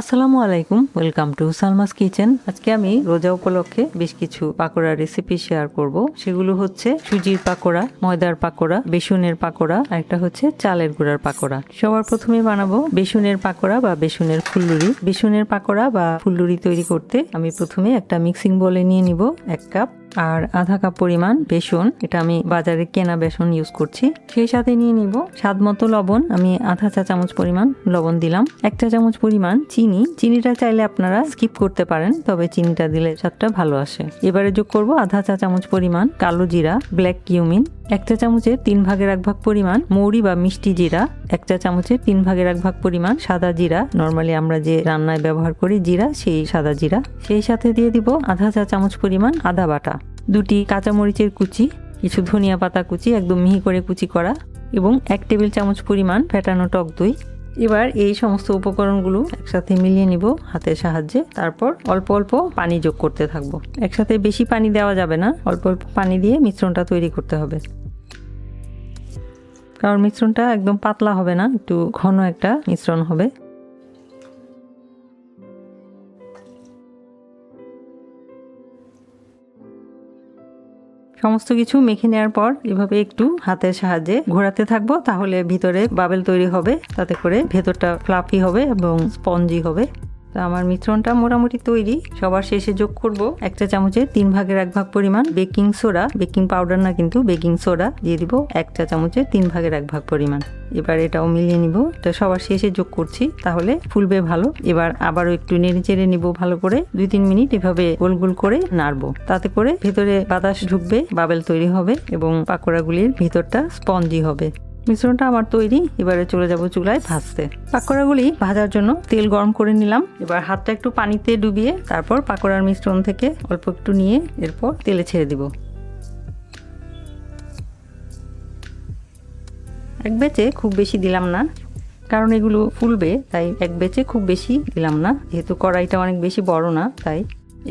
আসসালামু আলাইকুম, welcome to Salma's kitchen. আজকে আমি রোজা উপলক্ষে বেশ কিছু পাকোড়া রেসিপি শেয়ার করব। সেগুলো হচ্ছে সুজির পাকোড়া, ময়দার পাকোড়া, বেসনের পাকোড়া, আর একটা হচ্ছে চালের গুঁড়ার পাকোড়া। সবার প্রথমে বানাবো বেসনের পাকোড়া বা বেসনের ফুল্লুরি বেসনের পাকোড়া বা ফুল্লুরি তৈরি করতে আমি প্রথমে একটা মিক্সিং বলে নিয়ে নিব, এক কাপ। আর আধা কাপ পরিমাণ বেসন, এটা আমি বাজারে কেনা বেসন ইউজ করছি। সেই সাথে নিয়ে নিব স্বাদ মতো লবণ, আমি আধা চা চামচ পরিমাণ লবণ দিলাম। এক চা চামচ পরিমাণ চিনি, চিনিটা চাইলে আপনারা স্কিপ করতে পারেন, তবে চিনিটা দিলে স্বাদটা ভালো আসে। এবারে যোগ করব আধা চা চামচ পরিমাণ কালো জিরা ব্ল্যাক কিউমিন এক চা চামচের তিন ভাগের এক ভাগ পরিমাণ মৌরি বা মিষ্টি জিরা, এক চা চামচের তিন ভাগের এক ভাগ পরিমাণ সাদা জিরা। নর্মালি আমরা যে রান্নায় ব্যবহার করি জিরা, সেই সাদা জিরা। সেই সাথে দিয়ে দিব আধা চা চামচ পরিমাণ আদা বাটা, দুটি কাঁচামরিচের কুচি, কিছু ধনিয়া পাতা কুচি, একদম মিহি করে কুচি করা, এবং এক টেবিল চামচ পরিমাণ ফেটানো টক দই। এবার এই সমস্ত উপকরণগুলো একসাথে মিলিয়ে নিব হাতের সাহায্যে। তারপর অল্প অল্প পানি যোগ করতে থাকব। একসাথে বেশি পানি দেওয়া যাবে না, অল্প অল্প পানি দিয়ে মিশ্রণটা তৈরি করতে হবে। কারণ মিশ্রণটা একদম পাতলা হবে না, একটু ঘন একটা মিশ্রণ হবে। সমস্ত কিছু মেখে নেওয়ার পর এভাবে একটু হাতের সাহায্যে ঘোরাতে থাকব, তাহলে ভিতরে বাবেল তৈরি হবে, তাতে করে ভেতরটা ফ্লাফি হবে এবং স্পঞ্জি হবে। তো আমার মিশ্রণটা মোটামুটি তৈরি। সবার শেষে যোগ করব একটা চামচের তিন ভাগের এক ভাগ পরিমাণ বেকিং সোডা। বেকিং পাউডার না কিন্তু বেকিং সোডা দিয়ে দিব একটা চামচের তিন ভাগের এক ভাগ পরিমাণ। এবার এটাও মিলিয়ে নিব। এটা সবার শেষে যোগ করছি, তাহলে ফুলবে ভালো। এবার আবারও একটু নেড়ে চেড়ে নিব ভালো করে। দুই তিন মিনিট এভাবে গোল গোল করে নাড়বো। তাতে করে ভেতরে বাতাস ঢুকবে, বাবেল তৈরি হবে এবং পাকোড়াগুলির ভিতরটা স্পঞ্জি হবে। মিশ্রণটা আমার তৈরি, এবারে চলে যাব চুলায় ভাজতে। পাকোড়াগুলি ভাজার জন্য তেল গরম করে নিলাম। এবার হাতটা একটু পানিতে ডুবিয়ে তারপর পাকোড়ার মিশ্রণ থেকে অল্প একটু নিয়ে এরপর তেলে ছেড়ে দিব। এক বেচে খুব বেশি দিলাম না, কারণ এগুলো ফুলবে, তাই এক বেচে খুব বেশি দিলাম না। যেহেতু কড়াইটা অনেক বেশি বড় না, তাই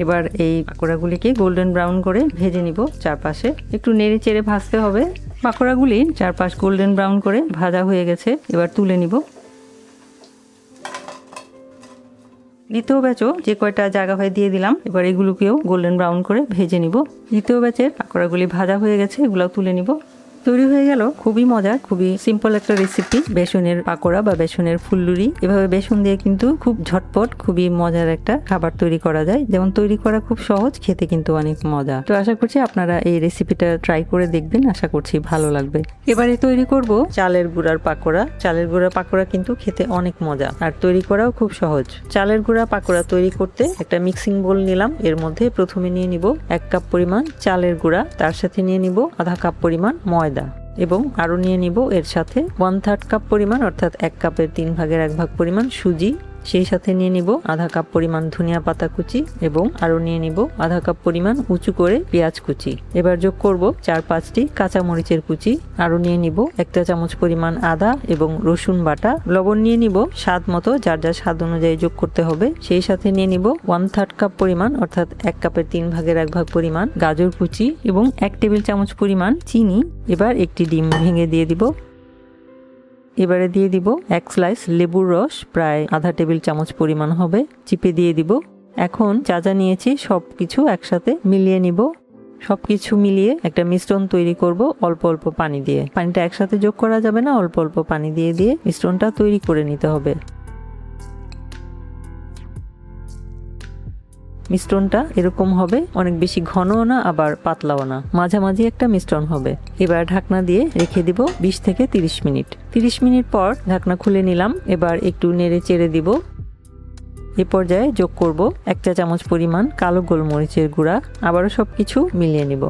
এবার এই পাকোড়াগুলিকে গোল্ডেন ব্রাউন করে ভেজে নিব চারপাশে। একটু নেড়ে চেড়ে ভাজতে হবে পাকোড়াগুলি চারপাশ গোল্ডেন ব্রাউন করে ভাজা হয়ে গেছে, এবার তুলে নিব। দ্বিতীয় ব্যাচও যে কয়টা জায়গা হয় দিয়ে দিলাম, এবার এগুলোকেও গোল্ডেন ব্রাউন করে ভেজে নিব। দ্বিতীয় ব্যাচের পাকোড়াগুলি ভাজা হয়ে গেছে, এগুলোও তুলে নিব। তৈরি হয়ে গেল। খুবই মজার, খুবই সিম্পল একটা রেসিপি বেসনের পাকোড়া বা বেসনের ফুল্লুরি। এভাবে বেসন দিয়ে কিন্তু খুব ঝটপট, খুবই মজার একটা খাবার তৈরি করা যায়। যেমন তৈরি করা খুব সহজ, খেতে কিন্তু অনেক মজা। তো আশা করছি আপনারা এই রেসিপিটা ট্রাই করে দেখবেন। আশা করছি ভালো লাগবে। এবারে তৈরি করব চালের গুঁড়ার পাকোড়া। চালের গুঁড়ার পাকোড়া কিন্তু খেতে অনেক মজা। আর তৈরি করাও খুব সহজ। চালের গুঁড়া পাকোড়া তৈরি করতে একটা মিক্সিং বোল নিলাম। এর মধ্যে প্রথমে নিয়ে নিব এক কাপ পরিমাণ চালের গুঁড়া। তার সাথে নিয়ে নিব আধা কাপ পরিমাণ ময়দা। এবং আরও নিয়ে নিব এর সাথে ওয়ান থার্ড কাপ পরিমাণ, অর্থাৎ এক কাপের তিন ভাগের এক ভাগ পরিমাণ সুজি সেই সাথে নিয়ে নিব আধা কাপ পরিমাণ ধনিয়া পাতা কুচি এবং আরও নিয়ে নিব আধা কাপ পরিমাণ উঁচু করে পেঁয়াজ কুচি। এবার যোগ করব চার পাঁচটি কাঁচা মরিচের কুচি। আরও নিয়ে নিব একটা চামচ পরিমাণ আদা এবং রসুন বাটা। লবণ নিয়ে নিব স্বাদ মতো, যার যার স্বাদ অনুযায়ী যোগ করতে হবে। সেই সাথে নিয়ে নিব ওয়ান থার্ড কাপ পরিমাণ, অর্থাৎ এক কাপের তিন ভাগের এক ভাগ পরিমাণ গাজর কুচি এবং এক টেবিল চামচ পরিমাণ চিনি। এবার একটি ডিম ভেঙে দিয়ে দিব। এবারে দিয়ে দিব এক স্লাইস লেবুর রস, প্রায় আধা টেবিল চামচ পরিমাণ হবে। চিপে দিয়ে দিব। এখন যা যা নিয়েছি সব কিছু একসাথে মিলিয়ে নিব। সব কিছু মিলিয়ে একটা মিশ্রণ তৈরি করব অল্প অল্প পানি দিয়ে। পানিটা একসাথে যোগ করা যাবে না, অল্প অল্প পানি দিয়ে দিয়ে মিশ্রণটা তৈরি করে নিতে হবে। মিশ্রণটা এরকম হবে, অনেক বেশি ঘনও না, আবার পাতলাও না। মাঝামাঝি একটা মিশ্রণ হবে। এবার ঢাকনা দিয়ে রেখে দিব বিশ থেকে তিরিশ মিনিট। তিরিশ মিনিট পর ঢাকনা খুলে নিলাম, এবার একটু নেড়ে চেড়ে দিব। এ পর্যায়ে যোগ করব এক চা চামচ পরিমাণ কালো গোলমরিচের গুঁড়া, আবারও সব কিছু মিলিয়ে নিব।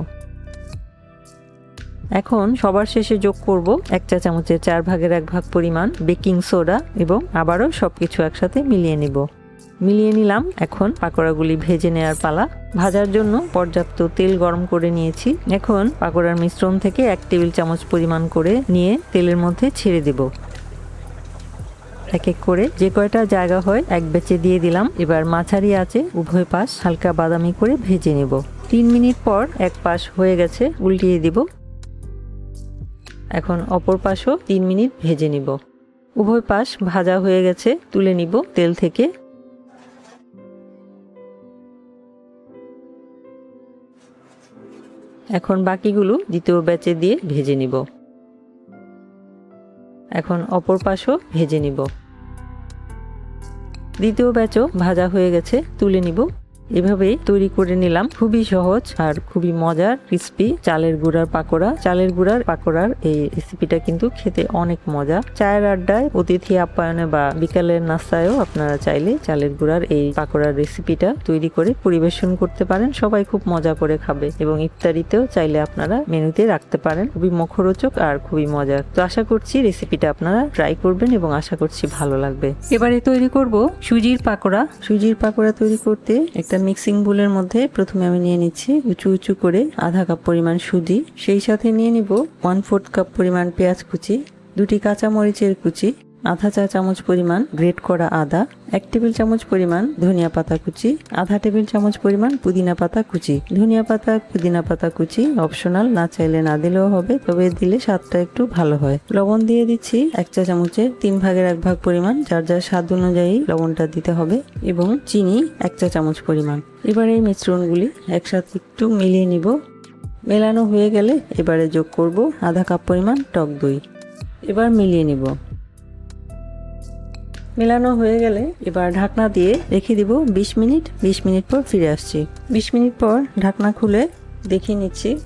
এখন সবার শেষে যোগ করব এক চা চামচের চার ভাগের এক ভাগ পরিমাণ বেকিং সোডা এবং আবারও সব কিছু একসাথে মিলিয়ে নিব। মিলিয়ে নিলাম এখন পাকোড়াগুলি ভেজে নেওয়ার পালা। ভাজার জন্য পর্যাপ্ত তেল গরম করে নিয়েছি। এখন পাকোড়ার মিশ্রণ থেকে এক টেবিল চামচ পরিমাণ করে নিয়ে তেলের মধ্যে ছেড়ে দেব। এক এক করে যে কয়টা জায়গা হয় এক বেচে দিয়ে দিলাম। এবার মাছারি আছে উভয় পাশ হালকা বাদামি করে ভেজে নেব। তিন মিনিট পর এক পাশ হয়ে গেছে উল্টিয়ে দিব। এখন অপর পাশও তিন মিনিট ভেজে নিব। উভয় পাশ ভাজা হয়ে গেছে তুলে নিব তেল থেকে। এখন বাকিগুলো দ্বিতীয় ব্যাচে দিয়ে ভেজে নিব। এখন অপর পাশও ভেজে নিব। দ্বিতীয় ব্যাচও ভাজা হয়ে গেছে, তুলে নিব। এভাবেই তৈরি করে নিলাম। খুবই সহজ আর খুবই মজার ক্রিস্পি চালের গুঁড়ার পাকোড়া। চালের গুঁড়ার পাকোড়ার এই রেসিপিটা কিন্তু খেতে অনেক মজা। চায়ের আড্ডায় অতিথি আপ্যায়নে বা বিকালের নাস্তায়ও আপনারা চাইলে চালের গুঁড়ার এই পাকোড়ার রেসিপিটা তৈরি করে পরিবেশন করতে পারেন। সবাই খুব মজা করে খাবে এবং ইফতারিতেও চাইলে আপনারা মেনুতে রাখতে পারেন। খুবই মুখরোচক আর খুবই মজার। তো আশা করছি রেসিপিটা আপনারা ট্রাই করবেন এবং আশা করছি ভালো লাগবে। এবারে তৈরি করব সুজির পাকোড়া। সুজির পাকোড়া তৈরি করতে একটা মিক্সিং বুলের মধ্যে প্রথমে আমি নিয়ে নিচ্ছি উঁচু উঁচু করে আধা কাপ পরিমাণ সুজি। সেই সাথে নিয়ে নিব ওয়ান ফোর্থ কাপ পরিমাণ পেঁয়াজ কুচি, দুটি কাঁচামরিচের কুচি আধা চা চামচ পরিমাণ গ্রেট করা আদা, এক টেবিল চামচ পরিমাণ ধনিয়া পাতা কুচি, আধা টেবিল চামচ পরিমাণ পুদিনা পাতা কুচি। ধনিয়া পাতা, পুদিনা পাতা কুচি অপশনাল না চাইলে না দিলেও হবে, তবে দিলে স্বাদটা একটু ভালো হয়। লবণ দিয়ে দিচ্ছি এক চা চামচের তিন ভাগের এক ভাগ পরিমাণ, যার যার স্বাদ অনুযায়ী লবণটা দিতে হবে, এবং চিনি এক চা চামচ পরিমাণ। এবার এই মিশ্রণগুলি একসাথে একটু মিলিয়ে নিব। মেলানো হয়ে গেলে এবারে যোগ করব আধা কাপ পরিমাণ টক দই। এবার মিলিয়ে নিব। মেলানো হয়ে গেলে এবার ঢাকনা দিয়ে রেখে দিব ২০ মিনিট। ২০ মিনিট পর ফিরে আসছি। ২০ মিনিট পর ঢাকনা খুলে দেখিয়ে নিচ্ছি।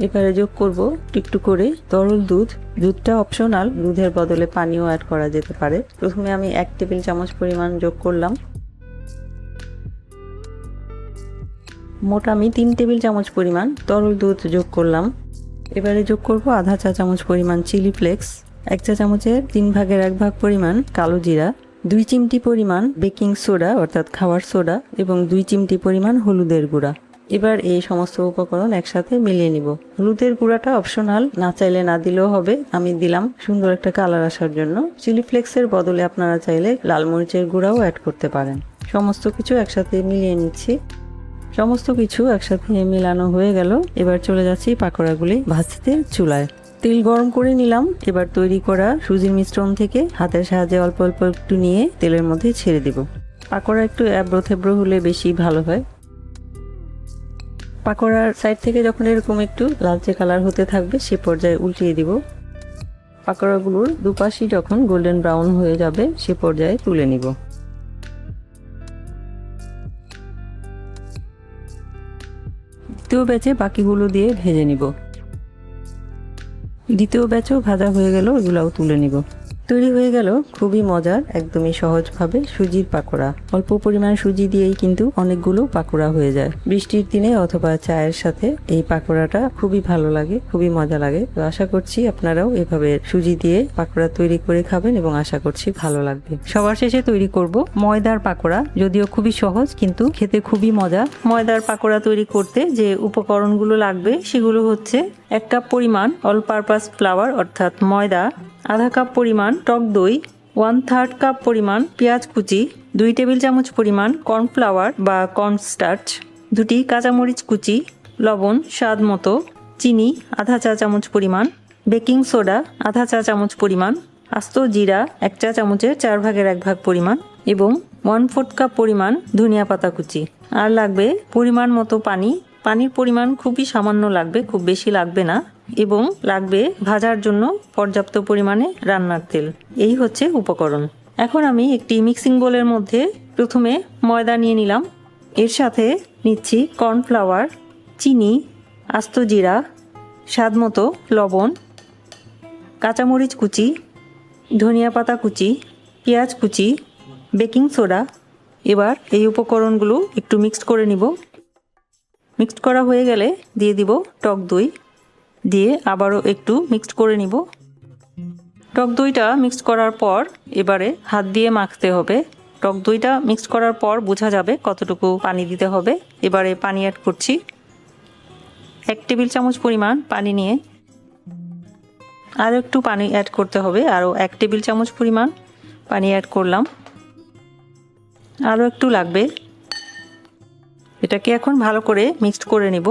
এবারে যোগ করব একটু করে তরল দুধ। দুধটা অপশনাল দুধের বদলে পানিও অ্যাড করা যেতে পারে। প্রথমে আমি এক টেবিল চামচ পরিমাণ যোগ করলাম। মোট আমি তিন টেবিল চামচ পরিমাণ তরল দুধ যোগ করলাম। এবারে যোগ করব আধা চা চামচ পরিমাণ চিলি ফ্লেক্স। এক চা চামচের তিন ভাগের এক ভাগ পরিমাণ কালো জিরা, দুই চিমটি পরিমাণ বেকিং সোডা, অর্থাৎ খাওয়ার সোডা, এবং দুই চিমটি পরিমাণ হলুদের গুঁড়া। এবার এই সমস্ত উপকরণ একসাথে মিলিয়ে নিব। হলুদের গুঁড়াটা অপশনাল, না চাইলে না দিলেও হবে। আমি দিলাম সুন্দর একটা কালার আসার জন্য। চিলি ফ্লেক্সের বদলে আপনারা চাইলে লাল মরিচের গুঁড়াও অ্যাড করতে পারেন। সমস্ত কিছু একসাথে মিলিয়ে নিচ্ছি। সমস্ত কিছু একসাথে মিলানো হয়ে গেল। এবার চলে যাচ্ছি পাকোড়াগুলি ভাজতে চুলায়। তেল গরম করে নিলাম। এবার তৈরি করা সুজির মিশ্রণ থেকে হাতের সাহায্যে অল্প অল্প একটু নিয়ে তেলের মধ্যে ছেড়ে দিব। পাকোড়া একটু অ্যাব্রো থেব্রো হলে বেশি ভালো হয়। পাকোড়ার সাইড থেকে যখন এরকম একটু লালচে কালার হতে থাকবে, সে পর্যায়ে উল্টিয়ে দিব। পাকোড়াগুলোর দুপাশই যখন গোল্ডেন ব্রাউন হয়ে যাবে, সে পর্যায়ে তুলে নিব। দ্বিতীয় ব্যাচে বাকিগুলো দিয়ে ভেজে নিব। দ্বিতীয় ব্যাচও ভাজা হয়ে গেল এগুলাও তুলে নিব। তৈরি হয়ে গেল খুবই মজার, একদমই সহজভাবে সুজির পাকোড়া। অল্প পরিমাণ সুজি দিয়েই কিন্তু অনেকগুলো পাকোড়া হয়ে যায়। বৃষ্টির দিনে অথবা চায়ের সাথে এই পাকোড়াটা খুবই ভালো লাগে, খুবই মজা লাগে। তো আশা করছি আপনারাও এভাবে সুজি দিয়ে পাকোড়া তৈরি করে খাবেন এবং আশা করছি ভালো লাগবে। সবার শেষে তৈরি করব ময়দার পাকোড়া, যদিও খুবই সহজ কিন্তু খেতে খুবই মজা। ময়দার পাকোড়া তৈরি করতে যে উপকরণগুলো লাগবে সেগুলো হচ্ছে এক কাপ পরিমাণ অল পারপাস ফ্লাওয়ার অর্থাৎ ময়দা আধা কাপ পরিমাণ টক দই ওয়ান থার্ড কাপ পরিমাণ পেঁয়াজ কুচি, দুই টেবিল চামচ পরিমাণ কর্নফ্লাওয়ার বা কর্নস্টার্চ দুটি কাঁচামরিচ কুচি, লবণ, স্বাদ মতো, চিনি, আধা চা চামচ পরিমাণ বেকিং সোডা আধা চা চামচ পরিমাণ, আস্ত জিরা, এক চা চামচের চার ভাগের এক ভাগ পরিমাণ এবং ওয়ান ফোর্থ কাপ পরিমাণ ধনিয়া পাতা কুচি। আর লাগবে পরিমাণ মতো পানি পানির পরিমাণ খুবই সামান্য লাগবে, খুব বেশি লাগবে না এবং লাগবে ভাজার জন্য পর্যাপ্ত পরিমাণে রান্নার তেল। এই হচ্ছে উপকরণ। এখন আমি একটি মিক্সিং বোলের মধ্যে প্রথমে ময়দা নিয়ে নিলাম। এর সাথে নিচ্ছি কর্নফ্লাওয়ার, চিনি, আস্ত জিরা, স্বাদ মতো লবণ, কাঁচামরিচ কুচি, ধনিয়া পাতা কুচি, পেঁয়াজ কুচি, বেকিং সোডা। এবার এই উপকরণগুলো একটু মিক্সড করে নিব। মিক্সড করা হয়ে গেলে দিয়ে দিব টক দই। দিয়ে আবারও একটু মিক্সড করে নিব। টক দইটা মিক্সড করার পর এবারে হাত দিয়ে মাখতে হবে। টক দইটা মিক্সড করার পর বোঝা যাবে কতটুকু পানি দিতে হবে। এবারে পানি অ্যাড করছি। এক টেবিল চামচ পরিমাণ পানি নিয়ে আরও একটু পানি অ্যাড করতে হবে। আরও এক টেবিল চামচ পরিমাণ পানি অ্যাড করলাম। আরও একটু লাগবে। এটাকে এখন ভালো করে মিক্সড করে নেব।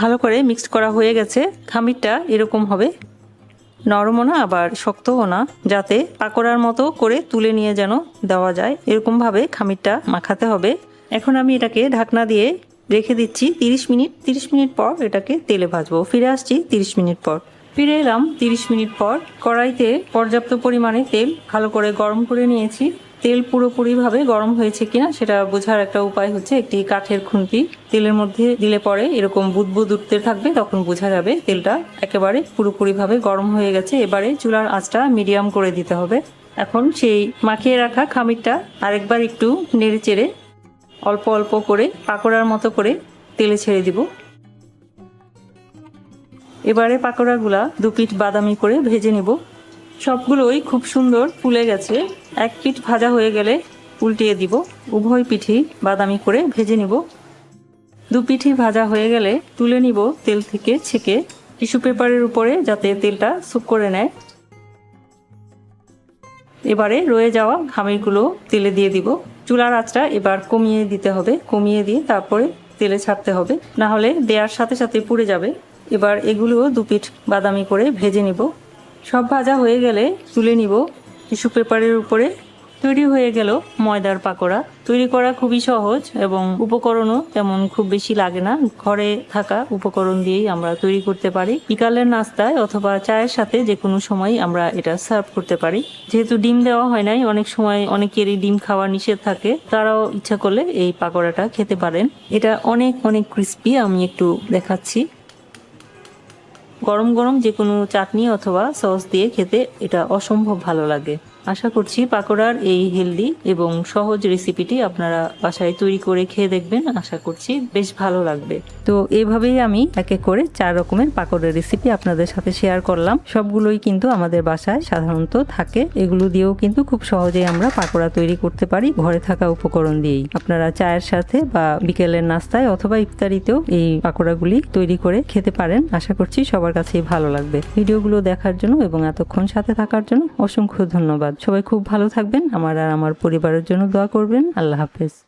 ভালো করে মিক্সড করা হয়ে গেছে। খামিরটা এরকম হবে। নরমও না, আবার শক্তও না, যাতে পাকোড়ার মতো করে তুলে নিয়ে যেন দেওয়া যায়। এরকমভাবে খামিরটা মাখাতে হবে। এখন আমি এটাকে ঢাকনা দিয়ে রেখে দিচ্ছি তিরিশ মিনিট। তিরিশ মিনিট পর এটাকে তেলে ভাজবো। ফিরে আসছি তিরিশ মিনিট পর। ফিরে এলাম তিরিশ মিনিট পর। কড়াইতে পর্যাপ্ত পরিমাণে তেল ভালো করে গরম করে নিয়েছি। তেল পুরোপুরিভাবে গরম হয়েছে কিনা সেটা বোঝার একটা উপায় হচ্ছে একটি কাঠের খুন্তি। তেলের মধ্যে দিলে পরে এরকম বুদবুদ উঠতে থাকবে, তখন বোঝা যাবে তেলটা একেবারে পুরোপুরিভাবে গরম হয়ে গেছে। এবারে চুলার আঁচটা মিডিয়াম করে দিতে হবে। এখন সেই মাখিয়ে রাখা খামিরটা আরেকবার একটু নেড়ে চেড়ে অল্প অল্প করে পাকোড়ার মতো করে তেলে ছেড়ে দিব। এবারে পাকোড়াগুলা দু পিঠ বাদামি করে ভেজে নিব। সবগুলোই খুব সুন্দর ফুলে গেছে। এক পিঠ ভাজা হয়ে গেলে উল্টিয়ে দিব। উভয় পিঠই বাদামি করে ভেজে নিব। দু পিঠি ভাজা হয়ে গেলে তুলে নিব তেল থেকে ছেঁকে। টিস্যু পেপারের উপরে যাতে তেলটা সুপ করে নেয়। এবারে রয়ে যাওয়া খামিরগুলো তেলে দিয়ে দিব। চুলার আঁচটা এবার কমিয়ে দিতে হবে। কমিয়ে দিয়ে তারপরে তেলে ছাড়তে হবে। না হলে দেওয়ার সাথে সাথে পুড়ে যাবে। এবার এগুলোও দু পিঠ বাদামি করে ভেজে নিব। সব ভাজা হয়ে গেলে তুলে নিব। টিস্যু পেপারের উপরে তৈরি হয়ে গেল ময়দার পাকোড়া। তৈরি করা খুবই সহজ এবং উপকরণও তেমন খুব বেশি লাগে না। ঘরে থাকা উপকরণ দিয়েই আমরা তৈরি করতে পারি। বিকালের নাস্তায় অথবা চায়ের সাথে যে কোনো সময় আমরা এটা সার্ভ করতে পারি। যেহেতু ডিম দেওয়া হয় নাই, অনেক সময় অনেকেরই ডিম খাওয়া নিষেধ থাকে। তারাও ইচ্ছা করলে এই পাকোড়াটা খেতে পারেন। এটা অনেক অনেক ক্রিস্পি আমি একটু দেখাচ্ছি। গরম গরম যে কোনো চাটনি অথবা সস দিয়ে খেতে এটা অসম্ভব ভালো লাগে। আশা করছি পাকোড়ার এই হেলদি এবং সহজ রেসিপিটি আপনারা বাসায় তৈরি করে খেয়ে দেখবেন, আশা করছি বেশ ভালো লাগবে। তো এভাবেই আমি এক এক করে চার রকমের পাকোড়ার রেসিপি আপনাদের সাথে শেয়ার করলাম। সবগুলোই কিন্তু আমাদের বাসায় সাধারণত থাকে। এগুলো দিয়েও কিন্তু খুব সহজেই আমরা পাকোড়া তৈরি করতে পারি ঘরে থাকা উপকরণ দিয়েই। আপনারা চায়ের সাথে বা বিকেলের নাস্তায় অথবা ইফতারিতেও এই পাকোড়াগুলি তৈরি করে খেতে পারেন। আশা করছি সবার কাছেই ভালো লাগবে। ভিডিওগুলো দেখার জন্য এবং এতক্ষণ সাথে থাকার জন্য অসংখ্য ধন্যবাদ। সবাই খুব ভালো থাকবেন। আমার আর আমার পরিবারের জন্য দোয়া করবেন। আল্লাহ হাফেজ।